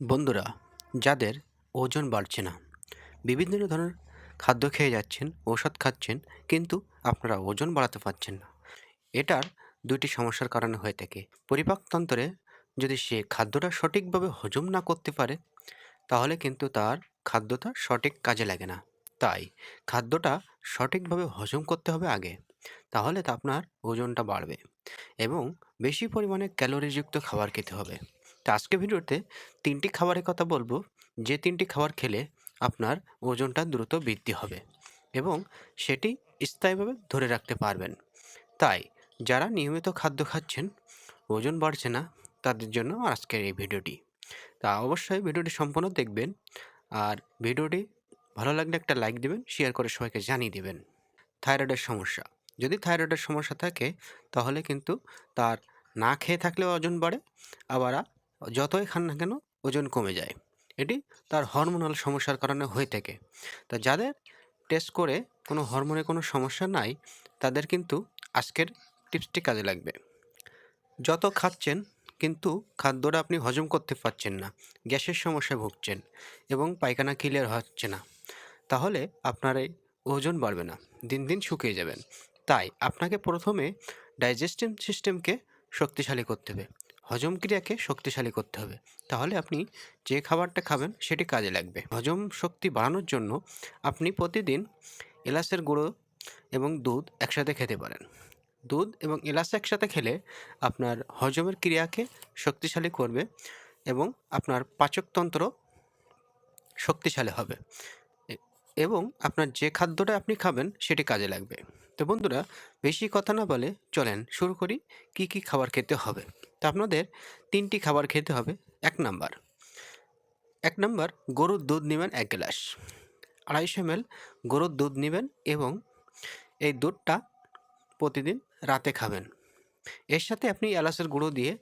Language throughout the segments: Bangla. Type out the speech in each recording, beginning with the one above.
বন্ধুরা, যাদের ওজন বাড়ছে না, বিভিন্ন ধরনের খাদ্য খেয়ে যাচ্ছেন, ঔষধ খাচ্ছেন, কিন্তু আপনারা ওজন বাড়াতে পারছেন না। এটার দুইটি সমস্যার কারণে হয়ে থাকে। পরিপাকতন্ত্রে যদি সে খাদ্যটা সঠিকভাবে হজম না করতে পারে, তাহলে কিন্তু তার খাদ্যটা সঠিক কাজে লাগে না। তাই খাদ্যটা সঠিকভাবে হজম করতে হবে আগে, তাহলে তা আপনার ওজনটা বাড়বে এবং বেশি পরিমাণে ক্যালোরিযুক্ত খাবার খেতে হবে। তো আজকে ভিডিওতে তিনটি খাবারের কথা বলব। যে তিনটি খাবার খেলে আপনার ওজনটা দ্রুত বৃদ্ধি হবে এবং সেটি স্থায়ীভাবে ধরে রাখতে পারবেন। তাই যারা নিয়মিত খাদ্য খাচ্ছেন, ওজন বাড়ছে না, তাদের জন্য আজকের এই ভিডিওটি। তা অবশ্যই ভিডিওটি সম্পূর্ণ দেখবেন আর ভিডিওটি ভালো লাগলে একটা লাইক দেবেন, শেয়ার করে সবাইকে জানিয়ে দেবেন। থাইরয়েডের সমস্যা। যদি থাইরয়েডের সমস্যা থাকে, তাহলে কিন্তু তার না খেয়ে থাকলেও ওজন বাড়ে, আবার যতই খান না কেন ওজন কমে যায়। এটি তার হরমোনাল সমস্যার কারণে হয়ে থাকে। তা যাদের টেস্ট করে কোনো হরমোনে কোনো সমস্যা নাই, তাদের কিন্তু আজকের টিপসটি কাজে লাগবে। যত খাচ্ছেন, কিন্তু খাদ্যটা আপনি হজম করতে পারছেন না, গ্যাসের সমস্যায় ভুগছেন এবং পায়খানা ক্লিয়ার হচ্ছে না, তাহলে আপনার এই ওজন বাড়বে না, দিন দিন শুকিয়ে যাবেন। তাই আপনাকে প্রথমে ডাইজেস্টিভ সিস্টেমকে শক্তিশালী করতে হবে। হজম ক্রিয়াকে শক্তিশালী করতে হবে। তাহলে আপনি যে খাবারটা খাবেন সেটি কাজে লাগবে। হজম শক্তি বাড়ানোর জন্য আপনি প্রতিদিন এলাচের গুঁড়ো এবং দুধ একসাথে খেতে পারেন। দুধ এবং এলাচ একসাথে খেলে আপনার হজমের ক্রিয়াকে শক্তিশালী করবে এবং আপনার পাচকতন্ত্র শক্তিশালী হবে। এবং আপনার যে খাদ্যটা আপনি খাবেন সেটি কাজে লাগবে। তো বন্ধুরা, বেশি কথা না বলে চলেন শুরু করি কি কি খাবার খেতে হবে। তো আপনাদের তিনটি খাবার খেতে হবে, এক নাম্বার। এক নাম্বার, গরুর দুধ নেবেন এক গ্লাস। আড়াইশো এম এল গরুর দুধ নেবেন এবং এই দুধটা প্রতিদিন রাতে খাবেন। এর সাথে আপনি এলাচের গুঁড়ো দিয়ে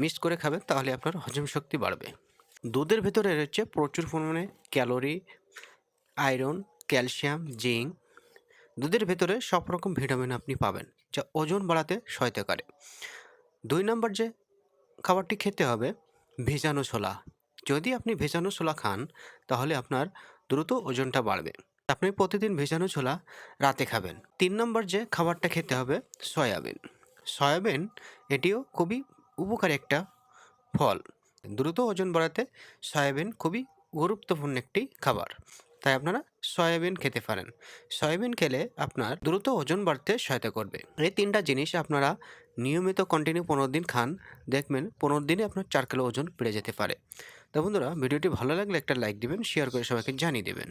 মিক্স করে খাবেন, তাহলে আপনার হজম শক্তি বাড়বে। দুধের ভেতরে রয়েছে প্রচুর পরিমাণে ক্যালোরি, আয়রন, ক্যালসিয়াম, জিঙ্ক দুধের ভেতরে সব রকম ভিটামিন আপনি পাবেন, যা ওজন বাড়াতে সহায়তা করে। দুই নম্বর যে খাবারটি খেতে হবে, ভেজানো ছোলা। যদি আপনি ভেজানো ছোলা খান, তাহলে আপনার দ্রুত ওজনটা বাড়বে। আপনি প্রতিদিন ভেজানো ছোলা রাতে খাবেন। তিন নম্বর যে খাবারটা খেতে হবে, সয়াবিন। সয়াবিন এটিও খুবই উপকারী একটা ফল। দ্রুত ওজন বাড়াতে সয়াবিন খুবই গুরুত্বপূর্ণ একটি খাবার। তাই আপনারা সয়াবিন খেতে পারেন। সয়াবিন খেলে আপনার দ্রুত ওজন বাড়তে সহায়তা করবে। এই তিনটা জিনিস আপনারা নিয়মিত কন্টিনিউ পনেরো দিন খান, দেখবেন পনেরো দিনে আপনার চার কিলো ওজন বেড়ে যেতে পারে। তো বন্ধুরা, ভিডিওটি ভালো লাগলে একটা লাইক দিবেন শেয়ার করে সবাইকে জানিয়ে দেবেন।